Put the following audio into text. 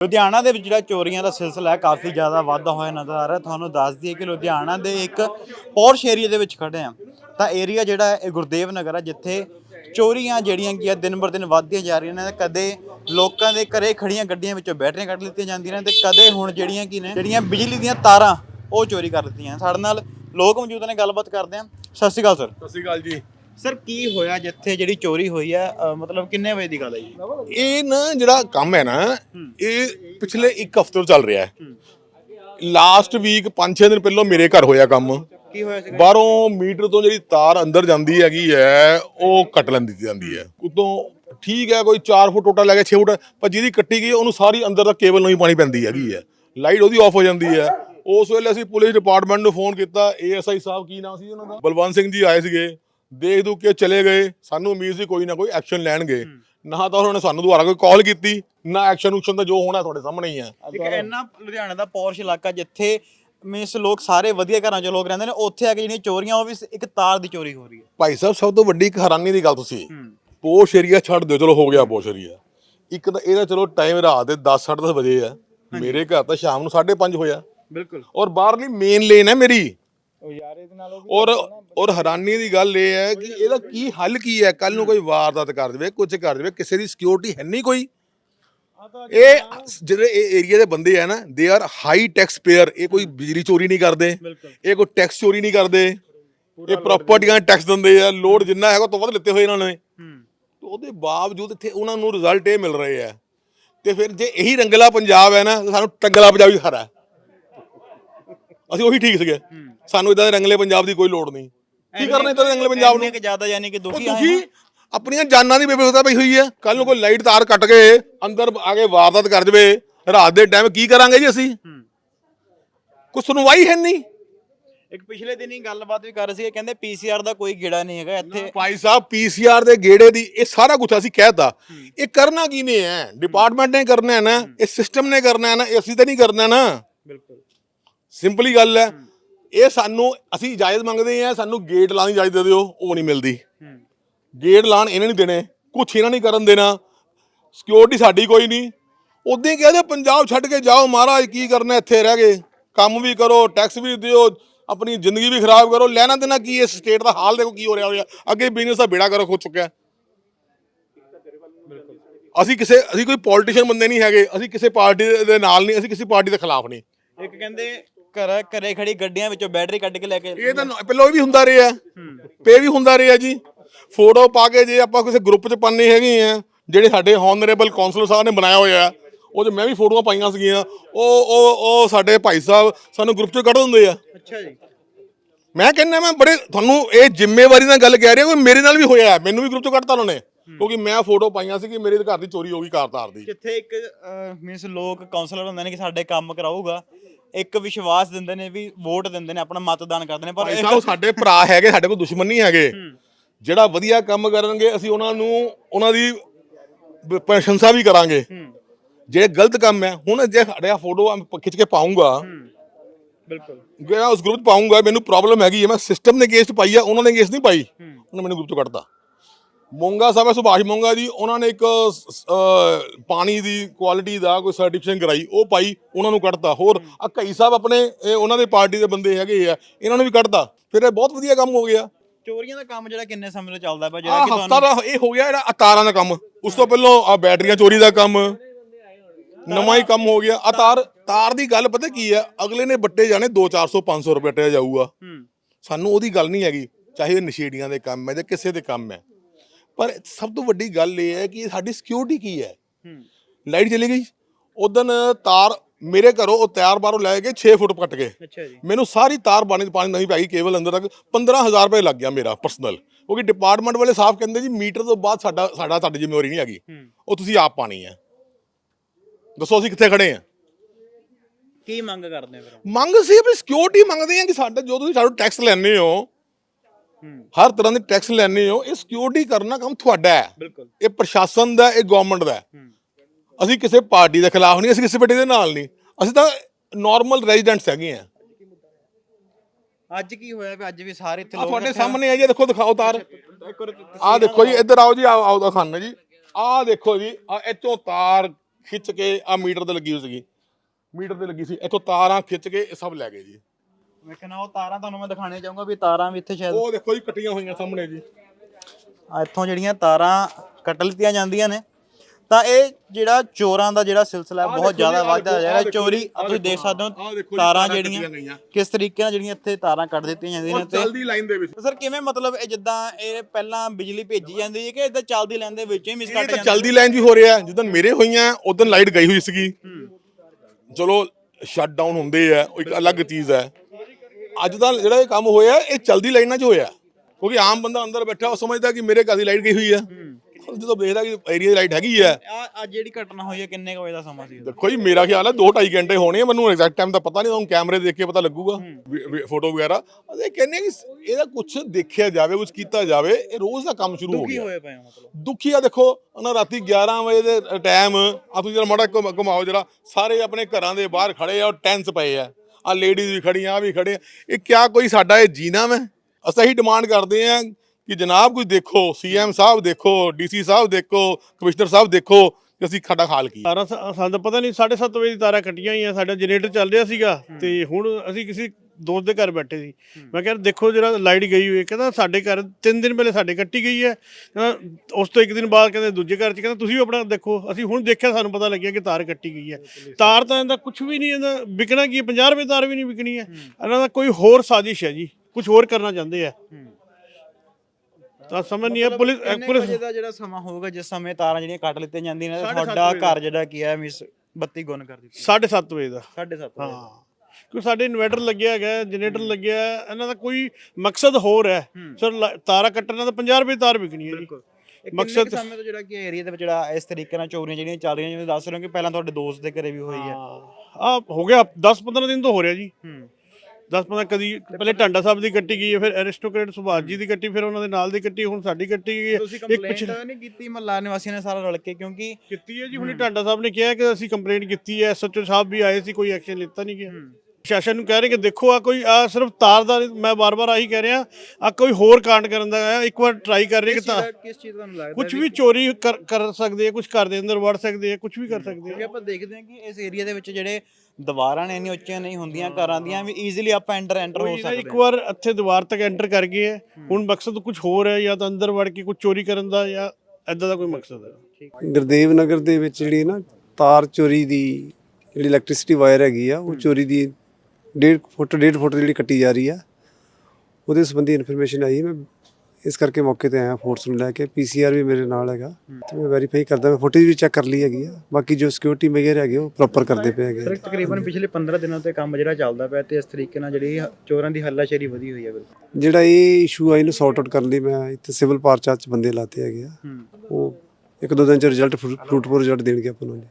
ਲੁਧਿਆਣਾ ਦੇ ਵਿੱਚ ਜਿਹੜਾ ਚੋਰੀਆਂ ਦਾ ਸਿਲਸਿਲਾ ਹੈ, ਕਾਫੀ ਜ਼ਿਆਦਾ ਵਾਧਾ ਹੋਇਆ ਨਜ਼ਰ ਆ ਰਿਹਾ। ਤੁਹਾਨੂੰ ਦੱਸ ਦਈਏ ਕਿ ਲੁਧਿਆਣਾ ਦੇ ਇੱਕ ਪੌਰਸ਼ ਏਰੀਆ ਦੇ ਵਿੱਚ ਖੜੇ ਆ ਤਾਂ ਏਰੀਆ ਜਿਹੜਾ ਇਹ ਗੁਰਦੇਵ ਨਗਰ ਹੈ ਜਿੱਥੇ ਚੋਰੀਆਂ ਜਿਹੜੀਆਂ ਕੀ ਆ ਦਿਨ ਬਰ ਦਿਨ ਵੱਧਦੀਆਂ ਜਾ ਰਹੀਆਂ ਨੇ ਕਦੇ ਲੋਕਾਂ ਦੇ ਘਰੇ ਖੜੀਆਂ ਗੱਡੀਆਂ ਵਿੱਚੋਂ ਬੈਟਰੀਆਂ ਕੱਢ ਲਿੱਤੀਆਂ ਜਾਂਦੀਆਂ ਨੇ, ਤੇ ਕਦੇ ਹੁਣ ਜਿਹੜੀਆਂ ਕੀ ਨੇ, ਜਿਹੜੀਆਂ ਬਿਜਲੀ ਦੀਆਂ ਤਾਰਾਂ, ਉਹ ਚੋਰੀ ਕਰ ਦਿੱਤੀਆਂ ਸਾਡੇ ਨਾਲ ਲੋਕ ਮੌਜੂਦ ਨੇ, ਗੱਲਬਾਤ ਕਰਦੇ ਆ ਸਤਿ ਸ਼੍ਰੀ ਅਕਾਲ, ਸਰ। ਸਤਿ ਸ਼੍ਰੀ ਅਕਾਲ ਜੀ। ਸਰ ਕੀ ਹੋਇਆ ਜਿੱਥੇ ਜਿਹੜੀ ਚੋਰੀ ਹੋਈ ਹੈ ਅ, ਮਤਲਬ ਕਿੰਨੇ ਵਜੇ ਦੀ ਗੱਲ ਹੈ ਜੀ? ਇਹ ਨਾ ਜਿਹੜਾ ਕੰਮ ਹੈ ਨਾ ਇਹ ਪਿਛਲੇ ਇੱਕ ਹਫ਼ਤੇ ਤੋਂ ਚੱਲ ਰਿਹਾ ਹੈ। ਲਾਸਟ ਵੀਕ 5-6 ਦਿਨ ਪਹਿਲਾਂ ਮੇਰੇ ਘਰ ਹੋਇਆ ਕੰਮ। ਕੀ ਹੋਇਆ ਸੀ ਬਾਹਰੋਂ ਮੀਟਰ ਤੋਂ ਜਿਹੜੀ ਤਾਰ ਅੰਦਰ ਜਾਂਦੀ ਹੈਗੀ ਹੈ ਉਹ ਕੱਟ ਲੈਂਦੀ ਜਾਂਦੀ ਹੈ। ਉਤੋਂ ਠੀਕ ਹੈ ਕੋਈ 4 ਫੁੱਟ ਟੋਟਾ ਲੈ ਕੇ 6 ਫੁੱਟ ਪਰ ਜਿਹਦੀ ਕੱਟੀ ਗਈ ਉਹਨੂੰ ਸਾਰੀ ਅੰਦਰ ਦਾ ਕੇਬਲ ਨੂੰ ਹੀ ਪਾਣੀ ਪੈਂਦੀ ਹੈਗੀ ਹੈ। ਲਾਈਟ ਉਹਦੀ ਆਫ ਹੋ ਜਾਂਦੀ ਹੈ। ਉਸ ਵੇਲੇ ਅਸੀਂ ਪੁਲਿਸ ਡਿਪਾਰਟਮੈਂਟ ਨੂੰ ਫੋਨ ਕੀਤਾ। ਏਐਸਆਈ ਸਾਹਿਬ ਕੀ ਨਾਮ ਸੀ ਉਹਨਾਂ ਦਾ? ਬਲਵੰਤ ਸਿੰਘ ਜੀ ਆਏ ਸੀਗੇ। ਦੇਖ ਦੂ ਕੇ ਚਲੇ ਗਏ ਸਾਨੂੰ ਉਮੀਦ ਸੀ ਕੋਈ ਨਾ ਕੋਈ ਐਕਸ਼ਨ ਲੈਣਗੇ। ਨਾ ਤਾਂ ਉਹਨਾਂ ਨੇ ਸਾਨੂੰ ਦੁਬਾਰਾ ਕੋਈ ਕਾਲ ਕੀਤੀ ਨਾ ਐਕਸ਼ਨ ਉਕਸ਼ਨ ਦਾ ਜੋ ਹੋਣਾ ਤੁਹਾਡੇ ਸਾਹਮਣੇ ਹੀ ਹੈ ਇੱਕ ਇੰਨਾ ਲੁਧਿਆਣਾ ਦਾ ਪੌਰਸ਼ ਇਲਾਕਾ ਜਿੱਥੇ ਮੀਨਸ ਲੋਕ ਸਾਰੇ ਵਧੀਆ ਘਰਾਂ 'ਚ ਲੋਕ ਰਹਿੰਦੇ ਨੇ ਉੱਥੇ ਆ ਕੇ ਜਿਹੜੀਆਂ ਚੋਰੀਆਂ ਉਹ ਵੀ ਇੱਕ ਤਾਰ ਦੀ ਚੋਰੀ ਹੋ ਰਹੀ ਹੈ। ਭਾਈ ਸਾਹਿਬ ਸਭ ਤੋਂ ਵੱਡੀ ਇੱਕ ਹੈਰਾਨੀ ਦੀ ਗੱਲ ਤੁਸੀਂ। ਪੋਸ਼ ਏਰੀਆ ਛੱਡ ਦਿਓ ਚਲੋ ਹੋ ਗਿਆ ਪੋਸ਼ ਏਰੀਆ। ਇੱਕ ਤਾਂ ਇਹਦਾ ਚਲੋ ਟਾਈਮ ਰਾਤ ਦੇ 10 10:30 ਵਜੇ ਆ। ਮੇਰੇ ਘਰ ਤਾਂ ਸ਼ਾਮ ਨੂੰ 5:30 ਹੋਇਆ। ਬਿਲਕੁਲ। ਔਰ ਬਾਹਰਲੀ ਮੇਨ ਲੇਨ ਹੈ ਮੇਰੀ। ਉਹ ਯਾਰ ਇਹਦੇ ਨਾਲ ਔਰ ਔਰ ਹੈਰਾਨੀ ਦੀ ਗੱਲ ਇਹ ਹੈ ਕਿ ਇਹਦਾ ਕੀ ਹੱਲ ਕੀ ਹੈ? ਕੱਲ ਨੂੰ ਕੋਈ ਵਾਰਦਾਤ ਕਰ ਦੇਵੇ ਕੁਝ ਕਰ ਦੇਵੇ ਕਿਸੇ ਦੀ ਸਿਕਿਉਰਿਟੀ ਹੈ ਨਹੀਂ ਕੋਈ। ਇਹ ਜਿਹੜੇ ਇਹ ਏਰੀਆ ਦੇ ਬੰਦੇ ਆ ਨਾ they are high tax payer ਇਹ ਕੋਈ ਬਿਜਲੀ ਚੋਰੀ ਨਹੀਂ ਕਰਦੇ। ਬਿਲਕੁਲ। ਇਹ ਕੋਈ ਟੈਕਸ ਚੋਰੀ ਨਹੀਂ ਕਰਦੇ। ਇਹ ਪ੍ਰਾਪਰਟੀਆਂ ਟੈਕਸ ਦਿੰਦੇ ਆ। ਲੋਡ ਜਿੰਨਾ ਹੈਗਾ ਉਹ ਤੋਂ ਵੱਧ ਲਿੱਤੇ ਹੋਏ ਇਹਨਾਂ ਨੇ। ਹੂੰ। ਤੇ ਉਹਦੇ ਬਾਵਜੂਦ ਇੱਥੇ ਉਹਨਾਂ ਨੂੰ ਰਿਜ਼ਲਟ ਇਹ ਮਿਲ ਰਹੇ ਆ। ਤੇ ਫਿਰ ਜੇ ਇਹੀ ਰੰਗਲਾ ਪੰਜਾਬ ਹੈ ਨਾ ਤਾਂ ਸਾਨੂੰ ਟੰਗਲਾ ਪੰਜਾਬ ਹੀ ਅਸੀਂ ਉਹੀ ਠੀਕ ਸੀਗੇ। ਸਾਨੂੰ ਇਦਾਂ ਦੇ ਰੰਗਲੇ ਪੰਜਾਬ ਦੀ ਕੋਈ ਲੋੜ ਨਹੀਂ। ਕੀ ਕਰਨਾ ਇਦਾਂ ਦੇ ਰੰਗਲੇ ਪੰਜਾਬ ਨੂੰ? ਇੰਨੇ ਕਿ ਜ਼ਿਆਦਾ ਯਾਨੀ ਕਿ ਉਹ ਦੁਖੀ ਆਏ ਤੁਸੀਂ ਆਪਣੀਆਂ ਜਾਨਾਂ ਦੀ ਬੇਬਸਤਾ ਪਈ ਹੋਈ ਹੈ। ਕੱਲ ਨੂੰ ਕੋਈ ਲਾਈਟ ਤਾਰ ਕੱਟ ਕੇ ਅੰਦਰ ਆ ਕੇ ਵਾਰਦਾਤ ਕਰ ਜਵੇ ਰਾਤ ਦੇ ਟਾਈਮ ਕੀ ਕਰਾਂਗੇ ਜੀ ਅਸੀਂ? ਕੋਈ ਸੁਣਵਾਈ ਹੈ ਨਹੀਂ। ਇੱਕ ਪਿਛਲੇ ਦਿਨ ਹੀ ਗੱਲਬਾਤ ਵੀ ਕਰ ਰਹੇ ਸੀ ਕਹਿੰਦੇ ਪੀਸੀਆਰ ਦਾ ਕੋਈ ਗੇੜਾ ਨਹੀਂ ਹੈਗਾ ਇੱਥੇ। ਭਾਈ ਸਾਹਿਬ ਪੀਸੀਆਰ ਦੇ ਗੇੜੇ ਦੀ ਇਹ ਸਾਰਾ ਕੁਝ ਅਸੀਂ ਕਹਿਤਾ ਇਹ ਕਰਨਾ ਕੀ ਨੇ ਹੈ? ਡਿਪਾਰਟਮੈਂਟ ਨੇ ਕਰਨਾ ਹੈ ਨਾ ਇਹ ਸਿਸਟਮ ਨੇ ਕਰਨਾ ਹੈ ਨਾ ਇਹ ਅਸੀਂ ਤਾਂ ਨਹੀਂ ਕਰਨਾ ਨਾ। ਬਿਲਕੁਲ। ਸਿੰਪਲੀ ਗੱਲ ਹੈ। ਇਹ ਸਾਨੂੰ ਅਸੀਂ ਇਜਾਜ਼ਤ ਮੰਗਦੇ ਆ ਸਾਨੂੰ ਗੇਟ ਲਾਉਣ ਦੀ ਇਜਾਜ਼ਤ ਦੇ ਦਿਓ ਉਹ ਨਹੀਂ ਮਿਲਦੀ। ਹੂੰ। ਗੇਟ ਲਾਣ ਇਹਨਾਂ ਨਹੀਂ ਦੇਣੇ ਕੁਛ ਇਹਨਾਂ ਨਹੀਂ ਕਰਨ ਦੇਣਾ। ਸਿਕਿਉਰਿਟੀ ਸਾਡੀ ਕੋਈ ਨਹੀਂ। ਉਦੋਂ ਹੀ ਕਹਦੇ ਪੰਜਾਬ ਛੱਡ ਕੇ ਜਾਓ ਮਹਾਰਾਜ ਕੀ ਕਰਨਾ ਇੱਥੇ ਰਹਿ ਗਏ ਕੰਮ ਵੀ ਕਰੋ ਟੈਕਸ ਵੀ ਦਿਓ ਆਪਣੀ ਜ਼ਿੰਦਗੀ ਵੀ ਖਰਾਬ ਕਰੋ। ਲੈਣਾ ਦੇਣਾ ਕੀ ਇਸ ਸਟੇਟ ਦਾ ਹਾਲ ਦੇਖੋ ਕੀ ਹੋ ਰਿਹਾ ਹੋ ਰਿਹਾ। ਅੱਗੇ ਬਿਜ਼ਨਸ ਦਾ ਬੇੜਾ ਕਰੋ ਖੋ ਚੁੱਕਿਆ ਅਸੀਂ ਕਿਸੇ ਅਸੀਂ ਕੋਈ ਪੋਲੀਟੀਸ਼ੀਅਨ ਬੰਦੇ ਨਹੀਂ ਹੈਗੇ। ਅਸੀਂ ਕਿਸੇ ਪਾਰਟੀ ਦੇ ਨਾਲ ਨਹੀਂ ਅਸੀਂ ਕਿਸੇ ਪਾਰਟੀ ਦੇ ਖਿਲਾਫ ਨਹੀਂ। ਇੱਕ ਕਹਿੰਦੇ ਘਰ ਘਰੇ ਖੜੀ ਗੱਡੀਆਂ ਵਿੱਚੋਂ ਬੈਟਰੀ ਕੱਢ ਕੇ ਲੈ ਕੇ ਇਹ ਤਾਂ ਪਹਿਲਾਂ ਇਹ ਵੀ ਹੁੰਦਾ ਰਿਹਾ। ਪੇ ਵੀ ਹੁੰਦਾ ਰਿਹਾ ਜੀ। ਫੋਟੋ ਪਾ ਕੇ ਜੇ ਆਪਾਂ ਕਿਸੇ ਗਰੁੱਪ 'ਚ ਪਾਣੇ ਹੈਗੇ ਆ ਜਿਹੜੇ ਸਾਡੇ ਹੋਨਰੇਬਲ ਕਾਉਂਸਲਰ ਸਾਹਿਬ ਨੇ ਬਣਾਇਆ ਹੋਇਆ ਹੈ, ਉਹ 'ਚ ਮੈਂ ਵੀ ਫੋਟੋਆਂ ਪਾਈਆਂ ਸੀਗੀਆਂ। ਉਹ ਉਹ ਉਹ ਸਾਡੇ ਭਾਈ ਸਾਹਿਬ ਸਾਨੂੰ ਗਰੁੱਪ 'ਚ ਕੱਢ ਦਿੰਦੇ ਆ। ਅੱਛਾ ਜੀ। ਮੈਂ ਕਹਿੰਦਾ ਮੈਂ ਬੜੇ ਤੁਹਾਨੂੰ ਇਹ ਜ਼ਿੰਮੇਵਾਰੀ ਨਾਲ ਗੱਲ ਕਹਿ ਰਿਹਾ ਕੋਈ ਮੇਰੇ ਨਾਲ ਵੀ ਹੋਇਆ। ਮੈਨੂੰ ਵੀ ਗਰੁੱਪ 'ਚ ਕੱਢਤਾ ਉਹਨਾਂ ਨੇ। ਕਿਉਂਕਿ ਮੈਂ ਫੋਟੋ ਪਾਈਆਂ ਸੀ ਕਿ ਮੇਰੇ ਘਰ ਦੀ ਚੋਰੀ ਹੋ ਗਈ ਕਾਰ ਤਾਰ ਦੀ ਜਿੱਥੇ ਇੱਕ ਮੀਨਸ ਲੋਕ ਕਾਉਂਸਲਰ ਹੁੰਦੇ ਨੇ ਕਿ ਸਾਡੇ ਕੰਮ ਕਰਾਊਗਾ ਇੱਕ ਵਿਸ਼ਵਾਸ ਦਿੰਦੇ ਨੇ ਵੀ ਵੋਟ ਦਿੰਦੇ ਨੇ ਆਪਣਾ ਮਤਦਾਨ ਕਰਦੇ ਨੇ ਪਰ ਭਾਈ ਸਾਹਿਬ ਸਾਡੇ ਭਰਾ ਹੈਗੇ ਸਾਡੇ ਕੋਲ ਦੁਸ਼ਮਣ ਨਹੀਂ ਹੈਗੇ। ਜਿਹੜਾ ਵਧੀਆ ਕੰਮ ਕਰਨਗੇ ਅਸੀਂ ਉਹਨਾਂ ਨੂੰ ਉਹਨਾਂ ਦੀ ਪ੍ਰਸ਼ੰਸਾ ਵੀ ਕਰਾਂਗੇ। ਜਿਹੜੇ ਗਲਤ ਕੰਮ ਹੈ ਹੁਣ ਜੇ ਸਾਡੇ ਫੋਟੋ ਖਿੱਚ ਕੇ ਪਾਉਂਗਾ ਬਿਲਕੁਲ। ਜੇ ਮੈਂ ਉਸ ਗਰੁੱਪ ਪਾਉਂਗਾ ਮੈਨੂੰ ਪ੍ਰੋਬਲਮ ਹੈਗੀ ਹੈ ਮੈਂ ਸਿਸਟਮ ਨੇ ਕੇਸ ਪਾਈ ਆ ਉਹਨਾਂ ਨੇ ਕੇਸ ਨਹੀਂ ਪਾਈ। ਉਹਨਾਂ ਮੈਨੂੰ ਗਰੁੱਪ 'ਚੋਂ ਕੱਢਤਾ। ਮੋਂਗਾ ਸਾਹਿਬ ਸੁਭਾਸ਼ ਮੋਂਗਾ ਜੀ ਉਹਨਾਂ ਨੇ ਇੱਕ ਪਾਣੀ ਦੀ ਕੁਆਲਿਟੀ ਦਾ ਕੋਈ ਸਰਟੀਫਿਕੇਸ਼ਨ ਕਰਾਈ ਉਹ ਪਾਈ ਉਹਨਾਂ ਨੂੰ ਕੱਢਤਾ। ਹੋਰ ਆ ਕਈ ਸਾਹਿਬ ਆਪਣੇ ਉਹਨਾਂ ਦੇ ਪਾਰਟੀ ਦੇ ਬੰਦੇ ਹੈਗੇ ਆ ਇਹਨਾਂ ਨੂੰ ਵੀ ਕੱਢਤਾ। ਫਿਰ ਇਹ ਬਹੁਤ ਵਧੀਆ ਕੰਮ ਹੋ ਗਿਆ। ਚੋਰੀਆਂ ਦਾ ਕੰਮ ਜਿਹੜਾ ਕਿੰਨੇ ਸਮੇਂ ਤੋਂ ਚੱਲਦਾ ਪਿਆ ਜਿਹੜਾ ਕਿ ਹਫਤਾ ਦਾ ਇਹ ਹੋ ਗਿਆ ਜਿਹੜਾ ਆਹ ਤਾਰਾਂ ਦਾ ਕੰਮ। ਉਸ ਤੋਂ ਪਹਿਲਾਂ ਆ ਬੈਟਰੀਆਂ ਚੋਰੀ ਦਾ ਕੰਮ ਨਵਾਂ ਹੀ ਕੰਮ ਹੋ ਗਿਆ। ਆ ਤਾਰ ਤਾਰ ਦੀ ਗੱਲ ਪਤਾ ਕੀ ਹੈ? ਅਗਲੇ ਨੇ ਬੱਟੇ ਜਾਣੇ 2 400 500 ਰੁਪਏ ਟਿਆ ਜਾਊਗਾ। ਹੂੰ। ਸਾਨੂੰ ਉਹਦੀ ਗੱਲ ਨਹੀਂ ਹੈਗੀ ਚਾਹੇ ਨਸ਼ੇੜੀਆਂ ਦੇ ਕੰਮ ਹੈ ਜਾਂ ਕਿਸੇ ਦੇ ਕੰਮ ਹੈ। ਪਰ ਸਭ ਤੋਂ ਵੱਡੀ ਗੱਲ ਇਹ ਹੈ ਕਿ ਸਾਡੀ ਸਿਕਿਉਰਿਟੀ ਕੀ ਹੈ? ਹੂੰ। ਲਾਈਟ ਚਲੀ ਗਈ। ਉਦੋਂ ਤਾਰ ਮੇਰੇ ਘਰੋਂ ਉਹ ਤਾਰ ਬਾਹਰੋਂ ਲੈ ਕੇ 6 ਫੁੱਟ ਕੱਟ ਗਏ ਅੱਛਾ ਜੀ। ਮੈਨੂੰ ਸਾਰੀ ਤਾਰ ਪਾਣੀ ਪਾਣੀ ਨਹੀਂ ਪੈ ਗਈ ਕੇਬਲ ਅੰਦਰ ਤੱਕ। 15000 ਰੁਪਏ ਲੱਗ ਗਿਆ ਮੇਰਾ ਪਰਸਨਲ ਕਿਉਂਕਿ ਡਿਪਾਰਟਮੈਂਟ ਵਾਲੇ ਸਾਫ਼ ਕਹਿੰਦੇ ਜੀ ਮੀਟਰ ਤੋਂ ਬਾਅਦ ਸਾਡਾ ਸਾਡਾ ਸਾਡੀ ਜ਼ਿੰਮੇਵਾਰੀ ਨਹੀਂ ਹੈਗੀ। ਉਹ ਤੁਸੀਂ ਆਪ ਪਾਣੀ ਹੈ। ਦੱਸੋ ਅਸੀਂ ਕਿੱਥੇ ਖੜੇ ਆ ਕੀ ਮੰਗ ਕਰਦੇ ਆ ਫਿਰ ਮੰਗ ਸੀ ਆਪਣੀ ਸਿਕਿਉਰਿਟੀ ਮੰਗਦੇ ਆ ਕਿ ਸਾਡਾ ਜੋ ਤੁਸੀਂ ਸਾਡਾ ਟੈਕਸ ਲੈਣੇ ਹੂੰ ਹਰ ਤਰ੍ਹਾਂ ਦੇ ਟੈਕਸ ਲੈਣੇ ਹੋ ਇਹ ਸਿਕਿਉਰਿਟੀ ਕਰਨਾ ਕੰਮ ਤੁਹਾਡਾ ਹੈ। ਬਿਲਕੁਲ। ਇਹ ਪ੍ਰਸ਼ਾਸਨ ਦਾ ਇਹ ਗਵਰਨਮੈਂਟ ਦਾ ਅਸੀਂ ਕਿਸੇ ਪਾਰਟੀ ਦੇ ਖਿਲਾਫ ਨਹੀਂ ਅਸੀਂ ਕਿਸੇ ਪਾਰਟੀ ਦੇ ਨਾਲ ਨਹੀਂ। ਅਸੀਂ ਤਾਂ ਨਾਰਮਲ ਰੈਜ਼ੀਡੈਂਟਸ ਹੈਗੇ ਆ ਅੱਜ ਕੀ ਹੋਇਆ ਵੀ ਅੱਜ ਵੀ ਸਾਰੇ ਇੱਥੇ ਆ ਲੋਕ ਤੁਹਾਡੇ ਸਾਹਮਣੇ ਜੀ ਦੇਖੋ ਦਿਖਾਓ ਤਾਰ। ਆ ਦੇਖੋ ਜੀ ਇੱਧਰ ਆਓ ਜੀ ਆਓ ਆਓ ਦਿਖਾਣਾ ਜੀ। ਆ ਦੇਖੋ ਜੀ ਆ ਇੱਥੋਂ ਤਾਰ ਖਿੱਚ ਕੇ ਆ ਮੀਟਰ ਤੇ ਲੱਗੀ ਹੋਈ ਸੀਗੀ। ਮੀਟਰ ਤੇ ਲੱਗੀ ਸੀ ਇੱਥੋਂ ਤਾਰਾਂ ਖਿੱਚ ਕੇ ਇਹ ਸਭ ਲੈ ਗਏ ਜੀ। ਵੇਖਣਾ ਉਹ ਤਾਰਾਂ ਤੁਹਾਨੂੰ ਮੈਂ ਦਿਖਾਣੇ ਚਾਹੂੰਗਾ ਵੀ ਤਾਰਾਂ ਵੀ ਇੱਥੇ ਸ਼ਾਇਦ ਉਹ ਦੇਖੋ ਜੀ ਕੱਟੀਆਂ ਹੋਈਆਂ ਸਾਹਮਣੇ ਜੀ। ਆ ਇੱਥੋਂ ਜਿਹੜੀਆਂ ਤਾਰਾਂ ਕੱਟ ਲਿੱਤੀਆਂ ਜਾਂਦੀਆਂ ਨੇ ਤਾਂ ਇਹ ਜਿਹੜਾ ਚੋਰਾਂ ਦਾ ਜਿਹੜਾ ਸਿਲਸਿਲਾ ਹੈ ਬਹੁਤ ਜ਼ਿਆਦਾ ਵੱਧਦਾ ਜਾ ਰਿਹਾ। ਚੋਰੀ ਤੁਸੀਂ ਦੇਖ ਸਕਦੇ ਹੋ ਤਾਰਾਂ ਜਿਹੜੀਆਂ। ਕਿਸ ਤਰੀਕੇ ਨਾਲ ਜਿਹੜੀਆਂ ਇੱਥੇ ਤਾਰਾਂ ਕੱਟ ਦਿੱਤੀਆਂ ਜਾਂਦੀਆਂ ਨੇ ਤੇ ਚੱਲਦੀ ਲਾਈਨ ਦੇ ਵਿੱਚ। ਸਰ ਕਿਵੇਂ ਮਤਲਬ ਇਹ ਜਿੱਦਾਂ ਇਹ ਪਹਿਲਾਂ ਬਿਜਲੀ ਭੇਜੀ ਜਾਂਦੀ ਹੈ ਕਿ ਇਦਾਂ ਚੱਲਦੀ ਲਾਈਨ ਦੇ ਵਿੱਚ ਹੀ ਮਿਸ ਕੱਟ ਤਾਂ ਜਾਂਦੀ ਚੱਲਦੀ ਲਾਈਨ ਵੀ ਹੋ ਰਿਹਾ ਜਦੋਂ ਮੇਰੇ ਹੋਈਆਂ ਉਦੋਂ ਲਾਈਟ ਗਈ ਹੋਈ ਸੀਗੀ। ਚਲੋ ਸ਼ਟ ਡਾਊਨ ਹੁੰਦੇ ਆ ਇੱਕ ਅਲੱਗ ਚੀਜ਼ ਹੈ। ਅੱਜ ਦਾ ਜਿਹੜਾ ਇਹ ਕੰਮ ਹੋਇਆ ਇਹ ਚੱਲਦੀ ਲਾਈਨਾਂ 'ਚ ਹੋਇਆ। ਕਿਉਂਕਿ ਆਮ ਬੰਦਾ ਅੰਦਰ ਬੈਠਾ ਉਹ ਸਮਝਦਾ ਕਿ ਮੇਰੇ ਘਰ ਦੀ ਲਾਈਟ ਗਈ ਹੋਈ ਆ। ਜਦੋਂ ਦੇਖਦਾ ਕਿ ਏਰੀਆ ਦੀ ਲਾਈਟ ਹੈਗੀ ਆ। ਆ ਅੱਜ ਜਿਹੜੀ ਘਟਨਾ ਹੋਈ ਹੈ ਕਿੰਨੇ ਵਜੇ ਦਾ ਸਮਾਂ ਸੀ? ਦੇਖੋ ਜੀ ਮੇਰਾ ਖਿਆਲ ਹੈ 2.5 ਘੰਟੇ ਹੋਣੇ ਆ ਮੈਨੂੰ ਐਗਜ਼ੈਕਟ ਟਾਈਮ ਦਾ ਪਤਾ ਨਹੀਂ ਤੁਹਾਨੂੰ ਕੈਮਰੇ ਦੇਖ ਕੇ ਪਤਾ ਲੱਗੂਗਾ ਫੋਟੋ ਵਗੈਰਾ। ਅਸੀਂ ਕਹਿੰਦੇ ਕਿ ਇਹਦਾ ਕੁਝ ਦੇਖਿਆ ਜਾਵੇ ਕੁਝ ਕੀਤਾ ਜਾਵੇ ਇਹ ਰੋਜ਼ ਦਾ ਕੰਮ ਸ਼ੁਰੂ ਹੋ ਦੁਖੀ ਗਿਆ। ਹੋਏ ਪਏ ਮਤਲਬ? ਦੁਖੀ ਆ ਦੇਖੋ ਉਹਨਾਂ ਰਾਤੀ 11 ਵਜੇ ਦੇ ਟਾਈਮ ਆ ਤੁਸੀਂ ਜਰਾ ਮਾੜਾ ਘੁਮ- ਘੁਮਾਓ ਜਰਾ ਸਾਰੇ ਆਪਣੇ ਘਰਾਂ ਦੇ ਬਾਹਰ ਖੜੇ ਆ ਔਰ ਟੈਂਸ ਪਏ ਆ। ਆ ਲੇਡੀਜ਼ ਵੀ ਖੜੀਆਂ ਆ ਵੀ ਖੜੇ ਇਹ ਕਿਆ ਕੋਈ ਸਾਡਾ ਇਹ ਜੀਣਾ ਮੈਂ ਅਸੀਂ ਹੀ ਡਿਮਾਂਡ ਕਰਦੇ ਆ ਕਿ ਜਨਾਬ ਕੁਝ ਦੇਖੋ ਸੀਐਮ ਸਾਹਿਬ ਦੇਖੋ ਡੀਸੀ ਸਾਹਿਬ ਦੇਖੋ ਕਮਿਸ਼ਨਰ ਸਾਹਿਬ ਦੇਖੋ ਕਿ ਅਸੀਂ ਸਾਡਾ ਹਾਲ ਕੀ। ਤਾਰਾਂ ਸਾਨੂੰ ਪਤਾ ਨਹੀਂ 7:30 ਵਜੇ ਦੀ ਤਾਰਾਂ ਕੱਟੀਆਂ ਹੋਈਆਂ ਸਾਡਾ ਜਨਰੇਟਰ ਚੱਲ ਰਿਹਾ ਸੀਗਾ ਤੇ ਹੁਣ ਅਸੀਂ ਕਿਸੇ ਦੋਸਤ ਦੇ ਘਰ ਬੈਠੇ ਸੀ। ਮੈਂ ਕਿਹਾ ਦੇਖੋ ਜਿਹੜਾ ਲਾਈਟ ਗਈ ਹੋਈ ਹੈ। ਕਹਿੰਦਾ ਸਾਡੇ ਘਰ ਤਿੰਨ ਦਿਨ ਪਹਿਲੇ ਸਾਡੇ ਕੱਟੀ ਗਈ ਹੈ। ਉਸ ਤੋਂ ਇੱਕ ਦਿਨ ਬਾਅਦ ਕਹਿੰਦੇ ਦੂਜੇ ਘਰ 'ਚ ਕਹਿੰਦਾ ਤੁਸੀਂ ਵੀ ਆਪਣਾ ਦੇਖੋ ਅਸੀਂ ਹੁਣ ਦੇਖਿਆ ਸਾਨੂੰ ਪਤਾ ਲੱਗਿਆ ਕਿ ਤਾਰ ਕੱਟੀ ਗਈ ਹੈ। ਤਾਰ ਤਾਂ ਇਹਦਾ ਕੁਝ ਵੀ ਨਹੀਂ ਇਹਦਾ ਵਿਕਣਾ ਕੀ ਹੈ, 50 ਰੁਪਏ ਤਾਰ ਵੀ ਨਹੀਂ ਵਿਕਣੀ ਹੈ। ਇਹਨਾਂ ਦਾ ਕੋਈ ਹੋਰ ਸਾਜ਼ਿਸ਼ ਹੈ ਜੀ। ਕੁਝ ਹੋਰ ਕਰਨਾ ਚਾਹੁੰਦੇ ਆ। ਤਾਂ ਸਮਝ ਨਹੀਂ ਆ ਪੁਲਿਸ ਪੁਲਿਸ ਦਾ ਜਿਹੜਾ ਸਮਾਂ ਹੋਊਗਾ ਜਿਸ ਸਮੇਂ ਤਾਰਾਂ ਜਿਹੜੀਆਂ ਕੱਟ ਲਿੱਤੀਆਂ ਜਾਂਦੀਆਂ ਨੇ ਤੁਹਾਡਾ। ਘਰ ਜਿਹੜਾ ਕੀ ਹੈ ਮਿਸ ਬੱਤੀ ਗੁੰਨ ਕਰ ਦਿੱਤੀ। 7:30 ਵਜੇ ਦਾ। 7:30 ਵਜੇ ਹਾਂ। ਕਿਉਂਕਿ ਸਾਡੇ ਇਨਵਰਟਰ ਲੱਗਿਆ ਹੈਗਾ ਜਨਰੇਟਰ ਲੱਗਿਆ ਹੈ, ਇਹਨਾਂ ਦਾ ਕੋਈ ਮਕਸਦ ਹੋਰ ਹੈ। ਸਰ ਲ- ਤਾਰਾ ਕੱਟਣਾ ਤਾਂ 50 ਰੁਪਏ ਤਾਰ ਵਿਕਣੀ ਹੈ ਜੀ। ਮਕਸਦ ਮਕਸਦ- ਸਮੇਂ ਤੋਂ ਜਿਹੜਾ ਕਿ ਏਰੀਆ ਦੇ ਵਿੱਚ ਜਿਹੜਾ ਇਸ ਤਰੀਕੇ ਨਾਲ ਚੋਰੀਆਂ ਜਿਹੜੀਆਂ ਚੱਲ ਰਹੀਆਂ ਜਿਵੇਂ ਦੱਸ ਰਹੇ ਹੋ ਕਿ ਪਹਿਲਾਂ ਤੁਹਾਡੇ ਦੋਸਤ ਦੇ ਘਰੇ ਵੀ ਹੋਈ ਹੈ। ਆ ਹੋ ਗਿਆ 10-15 ਦਿਨ ਤੋਂ ਹੋ ਰਿਹਾ ਜੀ। ਹੂੰ। 10-15 ਕਦੀ ਪਹਿਲੇ ਟਾਂਡਾ ਸਾਹਿਬ ਦੀ ਕੱਟੀ ਗਈ ਹੈ ਫਿਰ ਐਰਿਸਟੋਕ੍ਰੇਟ ਸੁਭਾਸ਼ ਜੀ ਦੀ ਕੱਟੀ ਫਿਰ ਉਹਨਾਂ ਦੇ ਨਾਲ ਦੀ ਕੱਟੀ ਹੁਣ ਸਾਡੀ ਕੱਟੀ ਗਈ ਹੈ। ਤੁਸੀਂ ਕੰਪਲੇਂਟ ਪਿਛਲੇ ਨਹੀਂ ਕੀਤੀ ਮਹੱਲਾ ਨਿਵਾਸੀਆਂ ਨੇ ਸਾਰਾ ਰਲ ਕੇ ਕਿਉਂਕਿ ਕੀਤੀ ਹੈ ਜੀ ਹੁਣੇ ਟਾਂਡਾ ਸਾਹਿਬ ਨੇ ਕਿਹਾ ਕਿ ਅਸੀਂ ਕੰਪਲੇਂਟ ਕੀਤੀ ਹੈ ਐਸਐਚਓ ਸਾਹਿਬ ਵੀ ਆਏ ਸੀ ਕੋਈ ਐਕਸ਼ਨ ਲਿੱਤਾ ਨਹੀਂ ਗਿਆ। ਸ਼ਾਸਨ ਨੂੰ ਕਹਿ ਰਹੇ ਕਿ ਦੇਖੋ ਆ ਕੋਈ ਆ ਸਿਰਫ ਤਾਰ ਦਾ ਮੈਂ ਬਾਰ-ਬਾਰ ਆਹੀ ਕਹਿ ਰਿਹਾ ਆ ਕੋਈ ਹੋਰ ਕਾਂਡ ਕਰਨ ਦਾ ਹੈ ਇੱਕ ਵਾਰ ਟਰਾਈ ਕਰ ਰਹੇ ਕਿ ਤਾਂ ਕਿਸ ਚੀਜ਼ ਦਾ ਤੁਹਾਨੂੰ ਲੱਗਦਾ ਕੁਝ ਵੀ ਚੋਰੀ ਕਰ ਸਕਦੇ ਆ ਕੁਝ ਘਰ ਦੇ ਅੰਦਰ ਵੜ ਸਕਦੇ ਆ ਕੁਝ ਵੀ ਕਰ ਸਕਦੇ ਆ। ਆਪਾਂ ਦੇਖਦੇ ਹਾਂ ਕਿ ਇਸ ਏਰੀਆ ਦੇ ਵਿੱਚ ਜਿਹੜੇ ਦੀਵਾਰਾਂ ਨੇ ਇੰਨੀਆਂ ਉੱਚੀਆਂ ਨਹੀਂ ਹੁੰਦੀਆਂ ਘਰਾਂ ਦੀਆਂ ਵੀ ਈਜ਼ੀਲੀ ਆਪਾਂ ਐਂਟਰ ਐਂਟਰ ਹੋ ਸਕਦੇ ਇੱਕ ਵਾਰ ਇੱਥੇ ਦੀਵਾਰ ਤੱਕ ਐਂਟਰ ਕਰ ਗਏ ਹੁਣ ਮਕਸਦ ਕੁਝ ਹੋਰ ਹੈ ਜਾਂ ਤਾਂ ਅੰਦਰ ਵੜ ਕੇ ਕੁਝ ਚੋਰੀ ਕਰਨ ਦਾ ਜਾਂ ਐਦਾਂ ਦਾ ਕੋਈ ਮਕਸਦ ਹੈ? ਗੁਰਦੇਵ ਨਗਰ ਦੇ ਵਿੱਚ ਜਿਹੜੀ ਨਾ ਤਾਰ ਚੋਰੀ ਦੀ ਜਿਹੜੀ ਇਲੈਕਟ੍ਰਿਸਿਟੀ ਵਾਇਰ ਹੈਗੀ ਆ ਉਹ ਚੋਰੀ ਦੀ 1.5 ਫੁੱਟ 1.5 ਫੁੱਟ ਜਿਹੜੀ ਕੱਟੀ ਜਾ ਰਹੀ ਆ ਉਹਦੇ ਸੰਬੰਧੀ ਇਨਫੋਰਮੇਸ਼ਨ ਆਈ। ਮੈਂ ਇਸ ਕਰਕੇ ਮੌਕੇ ਤੇ ਆਇਆ ਫੋਰਸ ਨੂੰ ਲੈ ਕੇ। ਪੀਸੀਆਰ ਵੀ ਮੇਰੇ ਨਾਲ ਹੈਗਾ। ਤੇ ਮੈਂ ਵੈਰੀਫਾਈ ਕਰਦਾ ਮੈਂ ਫੁਟੇਜ ਵੀ ਚੈੱਕ ਕਰ ਲਈ ਹੈਗੀ ਆ। ਬਾਕੀ ਜੋ ਸਿਕਿਉਰਿਟੀ ਮੇਜਰ ਹੈਗੇ ਉਹ ਪ੍ਰੋਪਰ ਕਰਦੇ ਪਏ ਹੈਗੇ ਸਰ ਤਕਰੀਬਨ ਪਿਛਲੇ 15 ਦਿਨਾਂ ਤੋਂ ਕੰਮ ਜਿਹੜਾ ਚੱਲਦਾ ਪਿਆ ਤੇ ਇਸ ਤਰੀਕੇ ਨਾਲ ਜਿਹੜੀ ਚੋਰਾਂ ਦੀ ਹੱਲਾਸ਼ੇਰੀ ਵਧੀ ਹੋਈ ਹੈ ਬਿਲਕੁਲ। ਜਿਹੜਾ ਇਹ ਇਸ਼ੂ ਆ ਇਹਨੂੰ ਸੌਰਟ ਆਊਟ ਕਰਨ ਲਈ ਮੈਂ ਇੱਥੇ ਸਿਵਲ ਪਾਰਚਾ ਚ ਬੰਦੇ ਲਾਤੇ ਹੈਗੇ ਆ। ਉਹ ਇੱਕ ਦੋ ਦਿਨ ਚ ਰਿਜ਼ਲਟ ਫਰੂਟਫੁਲ ਰਿਜ਼ਲਟ ਦੇਣਗੇ ਆਪਾਂ ਨੂੰ।